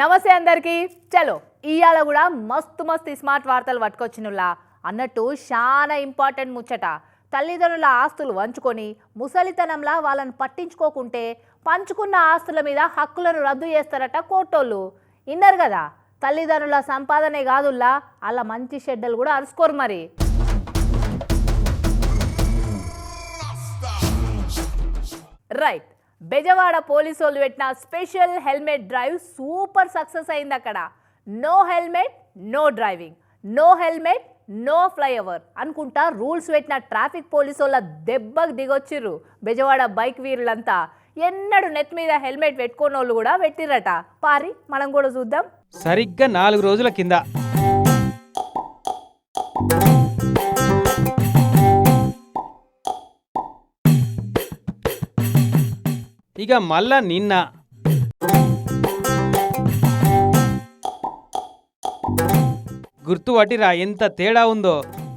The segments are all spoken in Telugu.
నమస్తే అందరికీ. చలో ఇవాళ కూడా మస్తు మస్తు స్మార్ట్ వార్తలు పట్టుకొచ్చినులా అన్నట్టు చాలా ఇంపార్టెంట్ ముచ్చట. తల్లిదండ్రుల ఆస్తులు వంచుకొని ముసలితనంలా వాళ్ళని పట్టించుకోకుంటే పంచుకున్న ఆస్తుల మీద హక్కులను రద్దు చేస్తారట కోర్టోళ్ళు. విన్నారు కదా తల్లిదండ్రుల సంపాదనే కాదుల్లా అలా మంచి షెడ్డలు కూడా అరుసుకోరు మరి. రైట్ బెజవాడ పోలీసు వాళ్ళు పెట్టిన special helmet drive super success అయింది అక్కడ. No helmet no driving. No helmet no flyover అనుకుంటా రూల్స్ పెట్టిన ట్రాఫిక్ పోలీసు వాళ్ళ దెబ్బకు దిగొచ్చిర్రు బెజవాడ బైక్ వీరులంతా. ఎన్నడు నెత్తి మీద హెల్మెట్ పెట్టుకున్న వాళ్ళు కూడా పెట్టిరట పారి మనం కూడా చూద్దాం. సరిగ్గా నాలుగు రోజుల కింద. ఇక మళ్ళా నిన్న. గుర్తు పట్టిరా ఎంత తేడా ఉందో.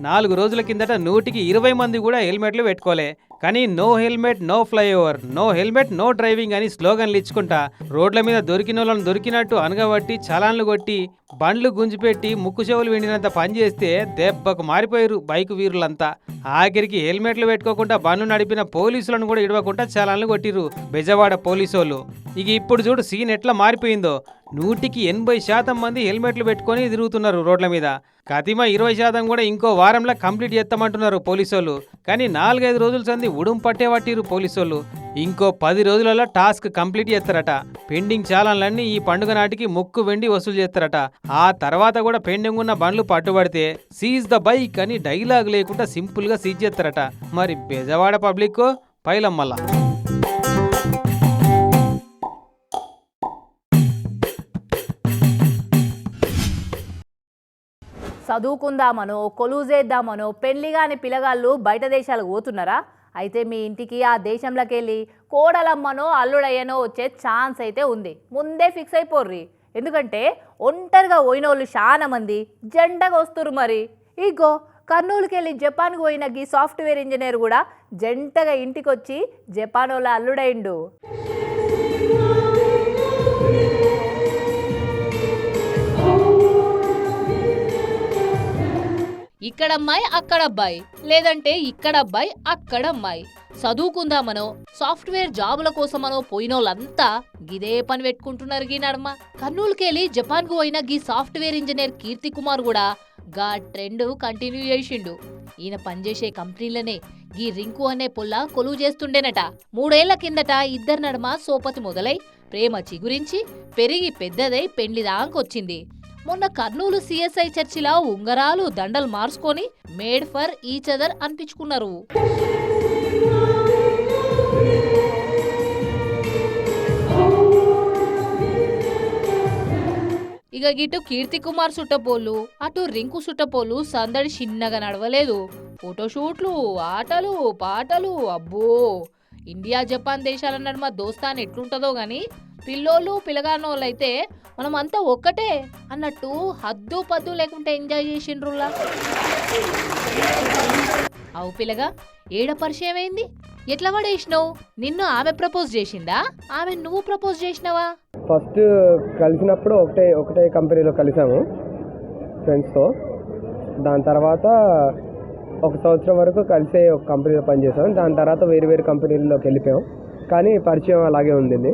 నాలుగు రోజుల కిందట నూటికి ఇరవై మంది కూడా హెల్మెట్లు పెట్టుకోలే. కానీ no helmet no flyover no helmet no driving అని స్లోగన్లు ఇచ్చుకుంటా రోడ్ల మీద దొరికిన వాళ్ళని దొరికినట్టు అనగబట్టి చలాన్లు కొట్టి బండ్లు గుంజిపెట్టి ముక్కు చెవులు విండినంత పనిచేస్తే దెబ్బకు మారిపోయారు బైక్ వీరులంతా. ఆఖరికి హెల్మెట్లు పెట్టుకోకుండా బండ్లు నడిపిన పోలీసులను కూడా ఇడవకుండా చలాన్లు కొట్టిర్రు బెజవాడ పోలీసోళ్ళు. ఇక ఇప్పుడు చూడు సీన్ ఎట్లా మారిపోయిందో. నూటికి ఎనభై శాతం మంది హెల్మెట్లు పెట్టుకొని తిరుగుతున్నారు రోడ్ల మీద. కతిమ ఇరవై శాతం కూడా ఇంకో వారంలో కంప్లీట్ చేస్తామంటున్నారు పోలీసోళ్ళు. కానీ నాలుగైదు రోజుల సంది ఉడుం పట్టే పట్టిరు పోలీసోళ్ళు. ఇంకో పది రోజులలో టాస్క్ కంప్లీట్ చేస్తారట. పెండింగ్ చాలన్లన్నీ ఈ పండుగ నాటికి ముక్కు వెండి వసూలు చేస్తారట. ఆ తర్వాత కూడా పెండింగ్ ఉన్న బండ్లు పట్టుబడితే సీజ్ ద బైక్ అని డైలాగ్ లేకుండా సింపుల్గా సీజ్ చేస్తారట. మరి బెజవాడ పబ్లిక్ పైలమ్మల్లా చదువుకుందామనో కొలువుజేద్దామనో పెళ్ళి కాని పిల్లగాళ్ళు బయట దేశాలకు పోతున్నారా? అయితే మీ ఇంటికి ఆ దేశంలోకి వెళ్ళి కోడలమ్మనో అల్లుడయ్యనో వచ్చే ఛాన్స్ అయితే ఉంది. ముందే ఫిక్స్ అయిపోర్రి. ఎందుకంటే ఒంటరిగా పోయిన వాళ్ళు చాలా మంది జంటగా వస్తురు మరి. ఇగో కర్నూలుకి వెళ్ళి జపాన్కి పోయిన గీ సాఫ్ట్వేర్ ఇంజనీర్ కూడా జంటగా ఇంటికి వచ్చి జపాన్ వాళ్ళ అల్లుడైండు ఇక్కడ అమ్మాయి అక్కడ అబ్బాయి లేదంటే ఇక్కడ అబ్బాయి అక్కడ అమ్మాయి చదువుకుందామనో సాఫ్ట్వేర్ జాబుల కోసమనో పోయినోళ్ళంతా గిదే పని పెట్టుకుంటున్నారు గీ నడమ. కర్నూలుకెళ్ళి జపాన్కు పోయిన గీ సాఫ్ట్వేర్ ఇంజనీర్ కీర్తి కుమార్ కూడా గా ట్రెండ్ కంటిన్యూ చేసిండు. ఈయన పనిచేసే కంపెనీలనే గీ రింకు అనే పొల్ల కొలువు చేస్తుండేనట. మూడేళ్ళ కిందట ఇద్దరి నడమ సోపతి మొదలై ప్రేమ చిగురించి పెరిగి పెద్దదై పెండ్లి దాకొచ్చింది మొన్న కర్నూలు సిఎస్ఐ చర్చిలా ఉంగరాలు దండలు మార్చుకొని మేడ్ ఫర్ ఈచ్ అదర్ అనిపించుకున్నారు. ఇక గిటు కీర్తి కుమార్ సుట్టపోలు అటు రింకు సుట్టపోలు సందడి చిన్నగా నడవలేదు. ఫోటోషూట్లు ఆటలు పాటలు అబ్బో! ఇండియా జపాన్ దేశాల నడుమ దోస్తాన్ ఎట్లుంటుందో గాని పిల్లోళ్ళు పిల్లగానోళ్ళైతే మనం అంతా ఒక్కటే అన్నట్టు హద్దు పద్దు లేకుంటే ఎంజాయ్ చేసిండ్రులా? అవు పిల్లగా ఏడ పరిచయం అయింది? ఎట్లా పడేసినావు? నిన్ను ఆమె ప్రపోజ్ చేసిందా? ఆమె నువ్వు ప్రపోజ్ చేసినావా? ఫస్ట్ కలిసినప్పుడు ఒకటే ఒకటే కంపెనీలో కలిసాము ఫ్రెండ్స్తో. దాని తర్వాత ఒక సంవత్సరం వరకు కలిసే ఒక కంపెనీలో పనిచేసాం దాని తర్వాత వేరు వేరు కంపెనీల్లోకి వెళ్ళిపోయాం. కానీ పరిచయం అలాగే ఉండింది.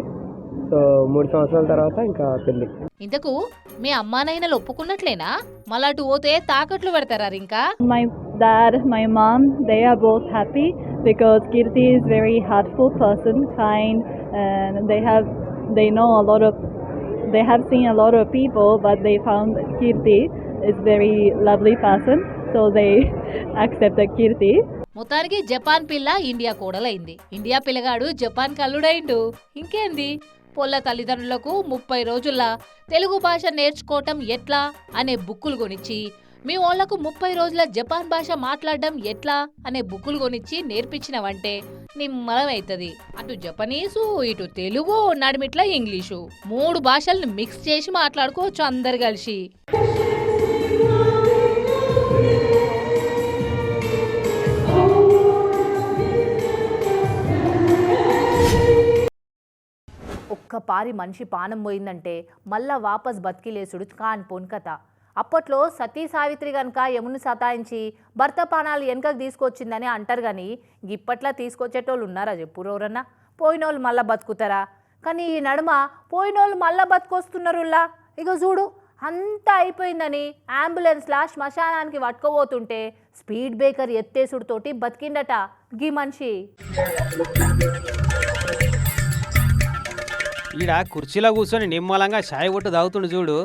సో మూడు సంవత్సరాల తర్వాత ఇంకా పెళ్ళి ఇంతకు మీ అమ్మానైనా ఒప్పుకున్నట్లేనా? మళ్ళా అటు పోతే తాకట్లు పెడతారా ఇంకా my dad my mom they are both happy because Keerthi is very heartful person fine and they have they know a lot of they have seen a lot of people but they found Keerthi is very lovely person so they accept the Keerthi మొత్తానికి జపాన్ పిల్ల ఇండియా కూడలైంది. ఇండియా పిల్లగాడు జపాన్ కల్లుడైండు. ఇంకేంది? పొల్ల తల్లిదండ్రులకు ముప్పై రోజుల తెలుగు భాష నేర్చుకోవటం ఎట్లా అనే బుక్కులు కొనిచ్చి మీ వాళ్ళకు ముప్పై రోజుల జపాన్ భాష మాట్లాడడం ఎట్లా అనే బుక్కులు కొనిచ్చి నేర్పించినవంటే నిమ్మలమైతది అటు జపనీసు ఇటు తెలుగు నడిమిట్ల ఇంగ్లీషు. మూడు భాషలను మిక్స్ చేసి మాట్లాడుకోవచ్చు అందరు కలిసి. ఒక్క పారి మనిషి పానం పోయిందంటే మళ్ళా వాపస్ బతికిలేసుడు కాన్ కథ. అప్పట్లో సతీ సావిత్రి గనక యముని సతాయించి భర్త పానాలు వెనకకు తీసుకొచ్చిందని అంటారు కానీ ఇప్పట్లా తీసుకొచ్చేటోళ్ళు ఉన్నారా చెప్పు ఎవరన్నా పోయినోళ్ళు మళ్ళా బతుకుతారా? కానీ ఈ నడుమ పోయినోళ్ళు మళ్ళా బతుకొస్తున్నారులా ఇక చూడు అంతా అయిపోయిందని అంబులెన్స్లా శ్మశానానికి పట్టుకోబోతుంటే స్పీడ్ బ్రేకర్ ఎత్తేసుడుతోటి బతికిండట గీ మనిషి. ఈడ కుర్చీలో కూర్చొని నిమ్మలంగా షాయి కొట్టు తాగుతుండు చూడు.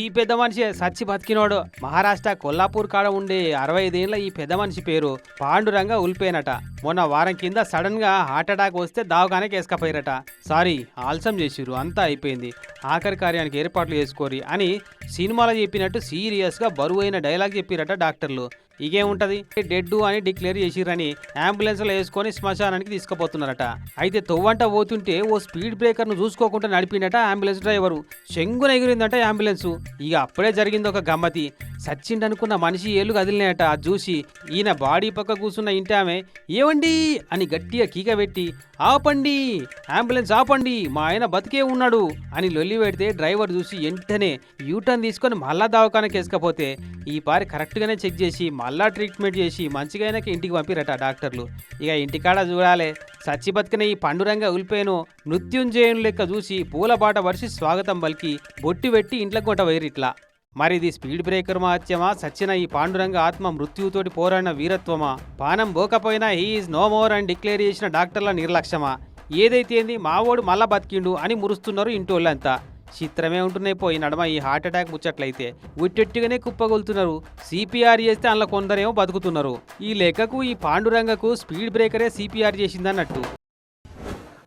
ఈ పెద్ద మనిషి సచ్చి బతికినోడు. మహారాష్ట్ర కొల్లాపూర్ కాడ ఉండే అరవై ఐదేళ్ళ ఈ పెద్ద మనిషి పేరు పాండురంగ ఉల్పేనట. మొన్న వారం కింద సడన్గా హార్ట్ అటాక్ వస్తే దావకానికి వేసుకపోయారట. సారీ ఆలస్యం చేసిరు అంతా అయిపోయింది. ఆఖరి కార్యానికి ఏర్పాట్లు చేసుకోరి అని సినిమాలో చెప్పినట్టు సీరియస్గా బరువైన డైలాగ్ చెప్పిరట డాక్టర్లు. ఇగేముంటది? డెడ్ అని డిక్లేర్ చేసిరని అంబులెన్స్లో వేసుకొని శ్మశానానికి తీసుకుపోతున్నారట. అయితే తొవ్వంట పోతుంటే ఓ స్పీడ్ బ్రేకర్ను చూసుకోకుండా నడిపిండట అంబులెన్స్ డ్రైవరు. చెంగున ఎగిరిందట అంబులెన్స్. ఇక అప్పుడే జరిగింది ఒక గమ్మతి. సచ్చిండనుకున్న మనిషి ఏళ్ళు కదిలినాయట. అది చూసి ఈయన బాడీ పక్క కూర్చున్న ఇంటి ఆమె ఏవండి? అని గట్టిగా కీక పెట్టి ఆపండి అంబులెన్స్ ఆపండి మా ఆయన బతికే ఉన్నాడు అని లొల్లి పెడితే డ్రైవర్ చూసి వెంటనే యూటర్న్ తీసుకొని మళ్ళా దవాఖానకి వేసుకపోతే ఈ పారి కరెక్ట్గానే చెక్ చేసి మళ్ళా ట్రీట్మెంట్ చేసి మంచిగానే ఇంటికి పంపిరట డాక్టర్లు. ఇక ఇంటికాడ చూడాలే సచ్చి బతికిన ఈ పండురంగా ఉల్పేను మృత్యుంజయుని లెక్క చూసి పూల బాట వరిసి స్వాగతం పలికి బొట్టి పెట్టి ఇంట్లోకి కొట్ట వైరిట్లా మరి ఇది స్పీడ్ బ్రేకర్ మహత్యమా సచ్చిన ఈ పాండురంగ ఆత్మ మృత్యువుతోటి పోరాడిన వీరత్వమా? పానం పోకపోయినా హీఈస్ నో మోర్ అని డిక్లేర్ చేసిన డాక్టర్ల నిర్లక్ష్యమా? ఏదైతేంది మావోడు మళ్ళా బతికిండు అని మురుస్తున్నారు ఇంటోళ్ళంతా. చిత్రమే ఉంటున్నాయి పోయి నడమ ఈ హార్ట్ అటాక్ ముచ్చట్లయితే. ఉట్టెట్టుగానే కుప్పగొలుతున్నారు. సిపిఆర్ చేస్తే అందులో కొందరేమో బతుకుతున్నారు. ఈ లెక్కకు ఈ పాండురంగకు స్పీడ్ బ్రేకరే సిపిఆర్ చేసిందన్నట్టు.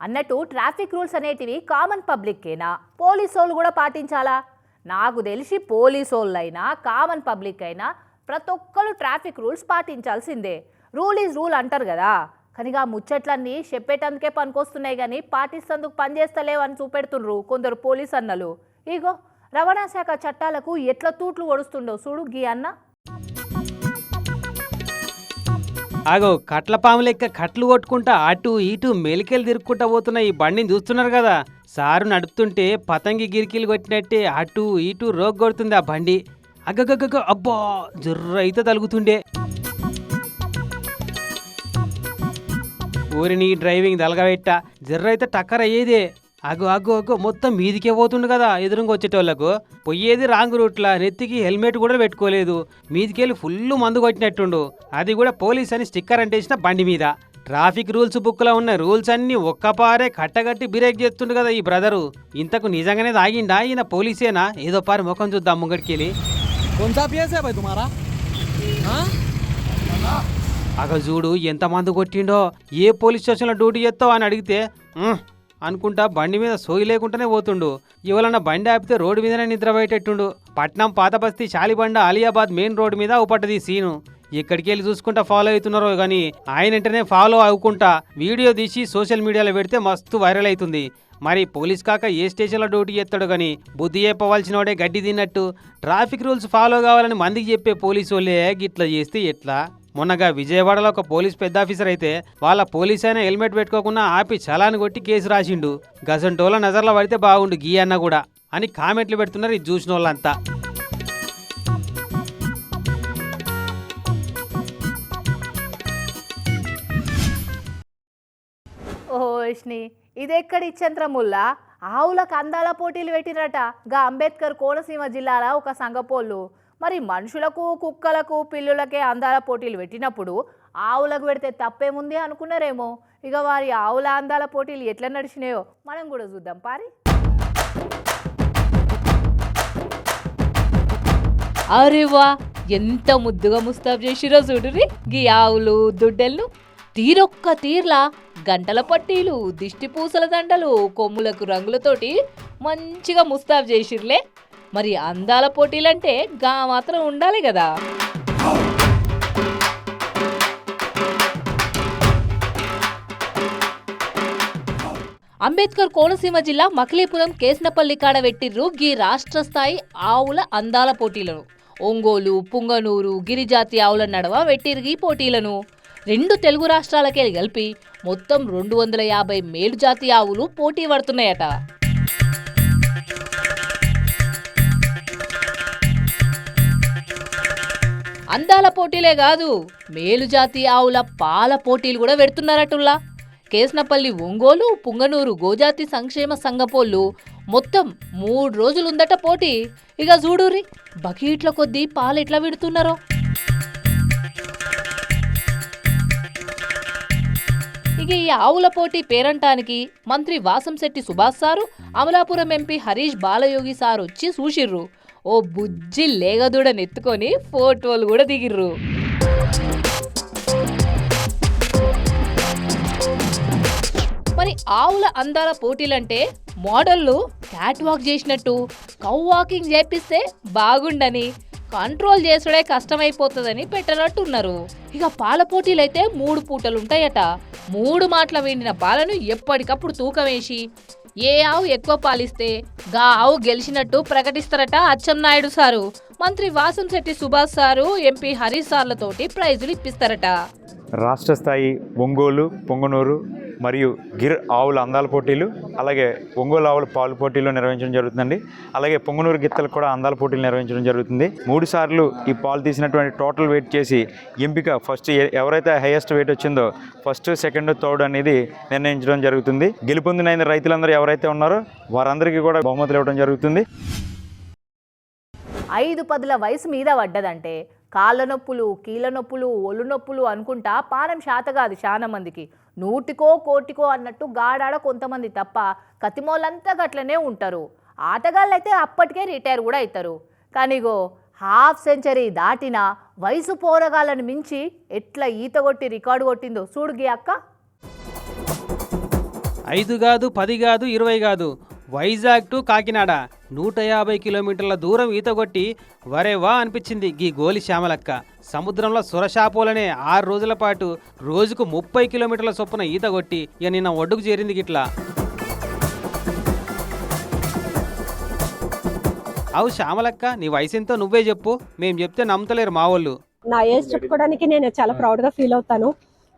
అన్నట్టు ట్రాఫిక్ రూల్స్ అనేటివి కామన్ పబ్లిక్కేనా పోలీసు వాళ్ళు కూడా పాటించాలా? నాకు తెలిసి పోలీసు వాళ్ళైనా కామన్ పబ్లిక్ అయినా ప్రతి ఒక్కరు ట్రాఫిక్ రూల్స్ పాటించాల్సిందే. రూల్ ఈజ్ రూల్ అంటారు కదా. కానీ ఆ ముచ్చట్లన్నీ చెప్పేటందుకే పనికొస్తున్నాయి కానీ పాటిస్తందుకు పనిచేస్తలేవు అని చూపెడుతుండ్రు కొందరు పోలీస్ అన్నలు. ఇగో రవాణా శాఖ చట్టాలకు ఎట్లా తూట్లు ఒడుస్తుండో చూడు గీ అన్న. ఆగో కట్ల పాము లెక్క కట్లు కొట్టుకుంటా అటు ఇటు మెలికెలు తిరుక్కుంటా పోతున్న ఈ బండిని చూస్తున్నారు కదా. సారు నడుపుతుంటే పతంగి గిరికీలు కొట్టినట్టే అటు ఇటు రోగ్ కొడుతుంది ఆ బండి. అగ్గగగ్గ అబ్బా జుర్ర అయితే తలుగుతుండే. ఊరిని డ్రైవింగ్ దలగబెట్ట. జర్రైతే టక్కర్ అయ్యేదే అగు అగు అగు మొత్తం మీదికే పోతుండు కదా ఎదురుగా వచ్చేటోళ్ళకు పోయేది రాంగ్ రూట్లా నెత్తికి హెల్మెట్ కూడా పెట్టుకోలేదు. మీదికెళ్ళి ఫుల్ మందు కొట్టినట్టుండు. అది కూడా పోలీస్ అని స్టిక్కర్ అంటేసిన బండి మీద. ట్రాఫిక్ రూల్స్ బుక్లో ఉన్న రూల్స్ అన్ని ఒక్కపారే కట్టగట్టి బ్రేక్ చేస్తుండు కదా ఈ బ్రదరు. ఇంతకు నిజంగానే తాగిండా? ఈయన పోలీసేనా? ఏదో పారి ముఖం చూద్దాం ముంగడికి వెళ్ళి కొంచెం అగ చూడు ఎంతమంది కొట్టిండో ఏ పోలీస్ స్టేషన్లో డ్యూటీ చేస్తావు అని అడిగితే అనుకుంటా బండి మీద సోయి లేకుండానే పోతుండు. ఇవాళన్న బండి ఆపితే రోడ్డు మీదనే నిద్రపోయేటట్టుండు పట్నం పాతబస్తి శాలిబండ అలియాబాద్ మెయిన్ రోడ్డు మీద ఉపట్టది సీను. ఎక్కడికి వెళ్ళి చూసుకుంటా ఫాలో అవుతున్నారో కానీ ఆయన వెంటనే ఫాలో అవ్వకుంటా వీడియో తీసి సోషల్ మీడియాలో పెడితే మస్తు వైరల్ అవుతుంది మరి పోలీస్ కాక ఏ స్టేషన్లో డ్యూటీ చేస్తాడు కానీ బుద్ధి చెప్పవలసిన వాడే గడ్డి తిన్నట్టు. ట్రాఫిక్ రూల్స్ ఫాలో కావాలని మందికి చెప్పే పోలీసు వాళ్ళే గిట్లా చేస్తే ఎట్లా? మొన్నగా విజయవాడలో ఒక పోలీస్ పెద్ద ఆఫీసర్ అయితే వాళ్ళ పోలీస్ అయినా హెల్మెట్ పెట్టుకోకుండా ఆపి చలాని కొట్టి కేసు రాసిండు. గజంటోల నజర్లో పడితే బాగుండు గీ అన్న కూడా అని కామెంట్లు పెడుతున్నారు ఇది చూసిన వాళ్ళంతా ఓహో ఇది ఎక్కడ ఇచ్చంత్రముల్లా ఆవులకు అందాల పోటీలు పెట్టినట గా అంబేద్కర్ కోనసీమ జిల్లాల ఒక సంఘపోళ్ళు మరి మనుషులకు కుక్కలకు పిల్లులకే అందాల పోటీలు పెట్టినప్పుడు ఆవులకు పెడితే తప్పేముంది అనుకున్నారేమో? ఇక వారి ఆవుల అందాల పోటీలు ఎట్లా నడిచినాయో మనం కూడా చూద్దాం. పారి. అరే వా ఎంత ముద్దుగా ముస్తాబ్ చేసిరో చూడురి గీ ఆవులు దుడ్డెళ్ళు తీరొక్క తీర్లా గంటల పట్టీలు దిష్టి పూసల దండలు కొమ్ములకు రంగులతోటి మంచిగా ముస్తాబ్ చేసిర్లే. మరి అందాల పోటీలంటే గా మాత్రం ఉండాలి కదా. అంబేద్కర్ కోనసీమ జిల్లా మకిలీపురం కేసినపల్లి కాడ వెట్టిర్రు గీ రాష్ట్ర స్థాయి ఆవుల అందాల పోటీలను. ఒంగోలు పుంగనూరు గిరిజాతి ఆవుల నడవ పెట్టిర్రు ఈ పోటీలను. రెండు తెలుగు రాష్ట్రాలకే కలిపి మొత్తం రెండు వందల యాభై మేలు జాతి ఆవులు పోటీ పడుతున్నాయట. అందాల పోటీలే కాదు మేలుజాతి ఆవుల పాల పోటీలు కూడా పెడుతున్నారటుల్లా. కేస్నపల్లి ఒంగోలు పుంగనూరు గోజాతి సంక్షేమ సంఘపోళ్ళు మొత్తం మూడు రోజులుందట పోటీ. ఇక చూడురి బకీట్ల కొద్దీ పాలు ఎట్లా విడుతున్నారో? ఇక ఈ ఆవుల పోటీ పేరంటానికి మంత్రి Vasamsetti Subhash sir Amalapuram MP Harish Balayogi sir వచ్చి చూసిర్రు ఓ బుజ్జి లేగదూడనెత్తుకొని ఫోటోలు కూడా దిగిర్రు. మరి ఆవుల అందాల పోటీలంటే మోడళ్ళు క్యాట్ వాక్ చేసినట్టు కౌ వాకింగ్ చేపిస్తే బాగుండని కంట్రోల్ చేసుడే కష్టమైపోతుందని పెట్టనట్టున్నారు. ఇక పాల పోటీలైతే మూడు పూటలు ఉంటాయట మూడు మాటల వెండిన పాలను ఎప్పటికప్పుడు తూకం వేసి ఏ ఆవు ఎక్కువ పాలిస్తే గా ఆవు గెలిచినట్టు ప్రకటిస్తారట అచ్చెన్నాయుడు సారు. మంత్రి వాసంశెట్టి సుభాష్ సారు ఎంపీ హరీష్ సార్లతోటి ప్రైజులు ఇప్పిస్తారట. రాష్ట్ర స్థాయి ఒంగోలు పొంగనూరు మరియు గిర్ ఆవుల అందాల పోటీలు అలాగే ఒంగోలు ఆవుల పాలు పోటీలు నిర్వహించడం జరుగుతుందండి. అలాగే పొంగనూరు గిత్తలకు కూడా అందాల పోటీలు నిర్వహించడం జరుగుతుంది. మూడు సార్లు ఈ పాలు తీసినటువంటి టోటల్ వెయిట్ చేసి ఎంపిక ఫస్ట్ ఎవరైతే హైయెస్ట్ వెయిట్ వచ్చిందో ఫస్ట్ సెకండ్ థర్డ్ అనేది నిర్ణయించడం జరుగుతుంది. గెలుపొందిన రైతులందరూ ఎవరైతే ఉన్నారో వారందరికీ కూడా బహుమతులు ఇవ్వడం జరుగుతుంది. ఐదు పదుల వయసు మీద పడ్డదంటే కాళ్ళ నొప్పులు కీళ్ళ నొప్పులు ఒళ్ళు నొప్పులు అనుకుంటా పానం శాత కాదు చాలా మందికి. నూటికో కోటికో అన్నట్టు గాడాడ కొంతమంది తప్ప కతిమోళ్ళంతా గట్లనే ఉంటారు. ఆటగాళ్ళైతే అప్పటికే రిటైర్ కూడా అవుతారు కానీగో హాఫ్ సెంచరీ దాటిన వయసు పోరగాళ్ళని మించి ఎట్లా ఈత కొట్టి రికార్డు కొట్టిందో చూడుగి అక్క ఐదు కాదు పది కాదు ఇరవై కాదు వైజాగ్ టు కాకినాడ నూట యాభై కిలోమీటర్ల దూరం ఈత కొట్టి వరే వా అనిపించింది గీ గోలి శ్యామలక్క. సముద్రంలో సురశాపోలనే ఆరు రోజుల పాటు రోజుకు ముప్పై కిలోమీటర్ల చొప్పున ఈత కొట్టి ఇక నిన్న ఒడ్డుకు చేరింది గిట్లా. అవు శ్యామలక్క నీ వయసు ఎంతో నువ్వే చెప్పు. మేము చెప్తే నమ్మతలేరు మా వాళ్ళు. నా ఏజ్ చెప్పుకోవడానికి నేను చాలా ప్రౌడ్గా ఫీల్ అవుతాను.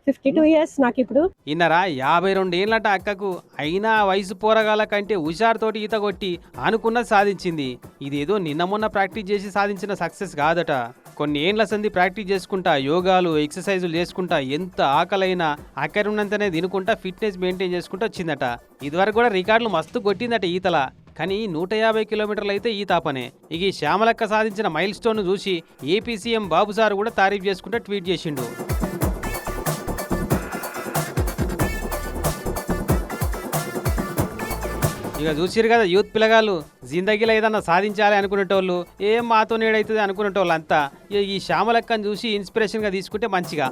ఫిఫ్టీ టూ ఇయర్స్ నాకు ఇప్పుడు ఇన్నరా యాభై రెండు ఏళ్ళట అక్కకు అయినా వయసు పోరగాల కంటే హుషారుతోటి ఈత కొట్టి అనుకున్నది సాధించింది. ఇదేదో నిన్న మొన్న ప్రాక్టీస్ చేసి సాధించిన సక్సెస్ కాదట. కొన్ని ఏండ్ల సంది ప్రాక్టీస్ చేసుకుంటా యోగాలు ఎక్సర్సైజులు చేసుకుంటా ఎంత ఆకలైనా అక్కరున్నంతనే తినుకుంటా ఫిట్నెస్ మెయింటైన్ చేసుకుంటూ వచ్చిందట. ఇదివరకు కూడా రికార్డులు మస్తు కొట్టిందట ఈతల. కానీ నూట యాభై కిలోమీటర్లు అయితే ఈ తాపనే ఇక శ్యామలక్క సాధించిన మైల్ స్టోన్ చూసి ఏపీ సీఎం బాబు సార్ కూడా తారీఫ్ చేసుకుంటూ ట్వీట్ చేసిండు. ఇక చూసిరు కదా యూత్ పిల్లగాళ్ళు. జిందగీలో ఏదన్నా సాధించాలి అనుకునేటోళ్ళు ఏం మాతో నేడైతుంది అనుకునేటోళ్ళు అంతా ఇక ఈ శ్యామలక్కని చూసి ఇన్స్పిరేషన్గా తీసుకుంటే మంచిగా.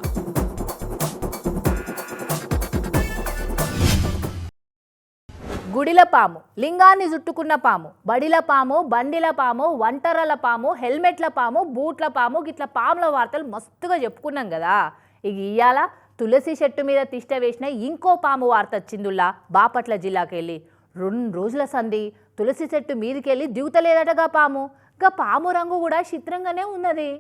గుడిల పాము లింగాన్ని జుట్టుకున్న పాము బడిల పాము బండిల పాము వంటరల పాము హెల్మెట్ల పాము బూట్ల పాము గిట్ల పాముల వార్తలు మస్తుగా చెప్పుకున్నాం కదా. ఇక ఇయ్యాల తులసి చెట్టు మీద తిష్ట వేసిన ఇంకో పాము వార్త వచ్చిందుల్లా బాపట్ల జిల్లాకి వెళ్ళి రెండు రోజుల సంధి. తులసి చెట్టు మీదికెళ్ళి దిగుతలేదటగా పాము. గా పాము రంగు కూడా చిత్రంగానే ఉన్నది.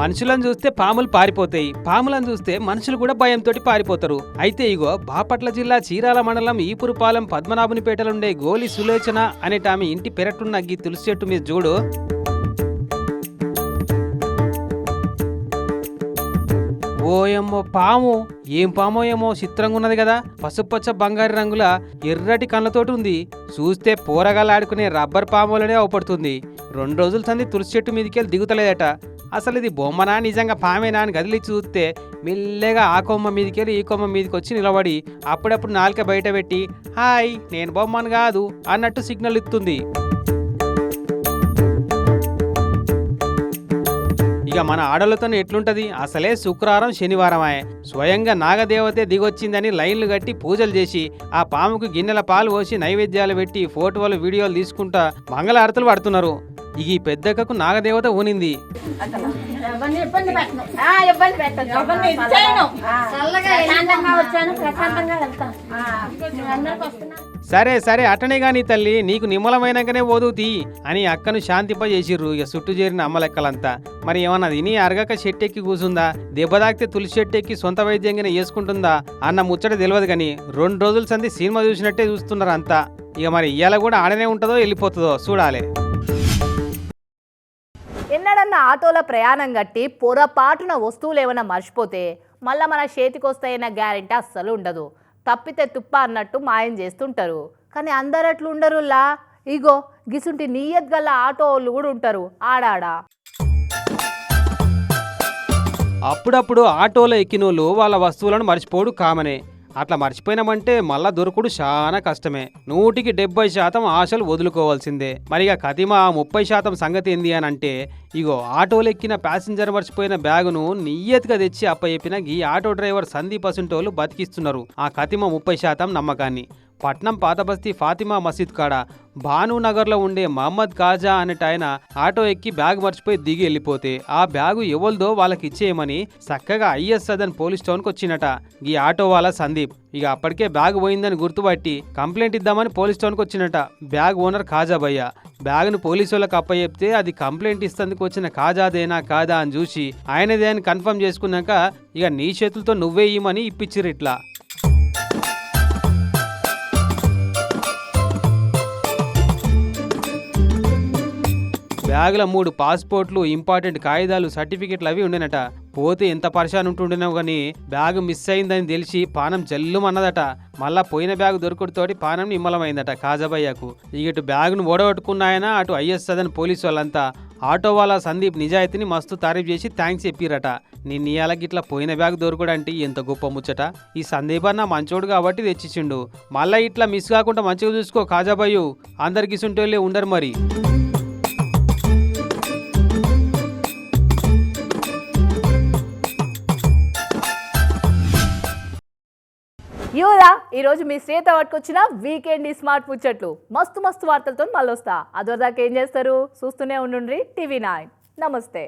మనుషులను చూస్తే పాములు పారిపోతాయి. పాములను చూస్తే మనుషులు కూడా భయంతో పారిపోతారు. అయితే ఇగో బాపట్ల జిల్లా చీరాల మండలం ఈపురుపాలెం పద్మనాభునిపేటలుండే గోలి సులోచన అనేట ఆమె ఇంటి పెరట్టున్న గీ తులసి చెట్టు మీద చూడు. ఓయమ్మో పాము. ఏం పామో ఏమో చిత్రంగా ఉన్నది కదా. పసుపచ్చ బంగారు రంగుల ఎర్రటి కళ్ళతోటి ఉంది చూస్తే పోరగాలాడుకునే రబ్బర్ పాములనే అవపడుతుంది. రెండు రోజుల సంది తులసి చెట్టు మీదకెళ్ళి దిగుతలేదట. అసలు ఇది బొమ్మనా నిజంగా పామేనా అని గదిలి చూస్తే మెల్లగా ఆ కొమ్మ మీదకెళ్ళి ఈ కొమ్మ మీదకి వచ్చి నిలబడి అప్పుడప్పుడు నాలుక బయట పెట్టి హాయ్ నేను బొమ్మను కాదు అన్నట్టు సిగ్నల్ ఇస్తుంది ఇక మన ఆడలతో ఎట్లుంటది? అసలే శుక్రవారం శనివారమే. స్వయంగా నాగదేవతే దిగొచ్చిందని లైన్లు కట్టి పూజలు చేసి ఆ పాముకు గిన్నెల పాలు పోసి నైవేద్యాలు పెట్టి ఫోటోలు వీడియోలు తీసుకుంటా మంగళారతులు పడుతున్నారు. ఇక ఈ పెద్దక్కకు నాగదేవత ఊనింది. సరే సరే అటనే గాని తల్లి నీకు నిమ్మలమైనాకనే పోదుతీ అని అక్కను శాంతింపజేసిర్రు ఇక చుట్టూ చేరిన అమ్మలెక్కలంతా మరి ఏమన్నా తిని అరగక చెట్టెక్కి కూసుందా? దెబ్బ తాకితే తులసి చెట్టెక్కి సొంత వైద్యంగానే వేసుకుంటుందా అన్న ముచ్చట తెలియదు కానీ రెండు రోజుల సంది సినిమా చూసినట్టే చూస్తున్నారు అంతా. ఇక మరి ఇవాళ కూడా ఆడనే ఉంటుందో వెళ్ళిపోతుందో చూడాలి. ఎన్నడన్నా ఆటోలో ప్రయాణం కట్టి పొరపాటున వస్తువులు ఏమైనా మర్చిపోతే మళ్ళీ మన చేతికి వస్తాయన్న గ్యారెంటీ అస్సలు ఉండదు. తప్పితే తుప్ప అన్నట్టు మాయం చేస్తుంటారు. కానీ అందరు అట్లు ఉండరులా ఇగో గిసుంటి నీయత్ గల ఆటో వాళ్ళు కూడా ఉంటారు. ఆడాడా. అప్పుడప్పుడు ఆటోలో ఎక్కినోళ్ళు వాళ్ళ వస్తువులను మర్చిపోడు కామనే. అట్లా మర్చిపోయినామంటే మళ్ళా దొరకడు చాలా కష్టమే. నూటికి డెబ్బై శాతం ఆశలు వదులుకోవాల్సిందే. మరిగా కతిమ ఆ ముప్పై శాతం సంగతి ఏంది అని అంటే ఇగో ఆటోలెక్కిన ప్యాసింజర్ మర్చిపోయిన బ్యాగును నియ్యతిగా తెచ్చి అప్పచెప్పిన ఈ ఆటో డ్రైవర్ సందీప్ అసింటోళ్ళు బతికిస్తున్నారు. ఆ కతిమ ముప్పై శాతం నమ్మకాన్ని. పట్నం పాతబస్తీ ఫాతిమా మసీద్ కాడ భానునగర్లో ఉండే మహమ్మద్ కాజా అనేట ఆయన ఆటో ఎక్కి బ్యాగ్ మర్చిపోయి దిగి వెళ్ళిపోతే ఆ బ్యాగు ఎవరిదో వాళ్ళకి ఇచ్చేయమని చక్కగా ఐఎస్ సదన్ పోలీస్ స్టేషన్కి వచ్చినట ఈ ఆటో వాళ్ళ సందీప్. ఇక అప్పటికే బ్యాగ్ పోయిందని గుర్తుపట్టి కంప్లైంట్ ఇద్దామని పోలీస్ స్టేషన్కి వచ్చినట బ్యాగ్ ఓనర్ కాజా భయ్య బ్యాగ్ను పోలీసు వాళ్ళకి అప్పచెప్తే అది కంప్లైంట్ ఇస్తందుకు వచ్చిన కాజాదేనా కాదా అని చూసి ఆయనదే అని కన్ఫర్మ్ చేసుకున్నాక ఇక నీ చేతులతో నువ్వే ఇమ్మని ఇట్లా. బ్యాగుల మూడు పాస్పోర్ట్లు ఇంపార్టెంట్ కాగితాలు సర్టిఫికెట్లు అవి ఉండేనట. పోతే ఎంత పరిశాన్ ఉంటుండేనో కానీ బ్యాగ్ మిస్ అయిందని తెలిసి పానం జల్లుమన్నదట. మళ్ళా పోయిన బ్యాగ్ దొరకడుతోటి పానం నిమ్మలమైందట కాజాబయ్యకు. ఇక ఇటు బ్యాగ్ను ఓడగొట్టుకున్నాయన అటు ఐఎస్ సదన్ పోలీసు వాళ్ళంతా. ఆటో వాళ్ళ సందీప్ నిజాయితీని మస్తు తారీఫ్ చేసి థ్యాంక్స్ చెప్పిరట. నిన్న ఇయాలకి ఇట్లా పోయిన బ్యాగ్ దొరకడంటే ఎంత గొప్ప ముచ్చట. ఈ సందీప్ అన్న మంచోడు కాబట్టి తెచ్చిచ్చిండు. మళ్ళా ఇట్లా మిస్ కాకుండా మంచిగా చూసుకో కాజాబయ్యు. అందరికి సుంటోళ్ళే ఉండరు మరి. యూరా ఈరోజు మీ శ్రేత పట్టుకొచ్చిన వీకెండ్ ఈ స్మార్ట్ ముచ్చట్లు మస్తు మస్తు వార్తలతో మళ్ళీ వస్తా అదొరదాకా ఏం చేస్తారు? చూస్తూనే ఉండుండ్రి టీవీ నైన్. నమస్తే.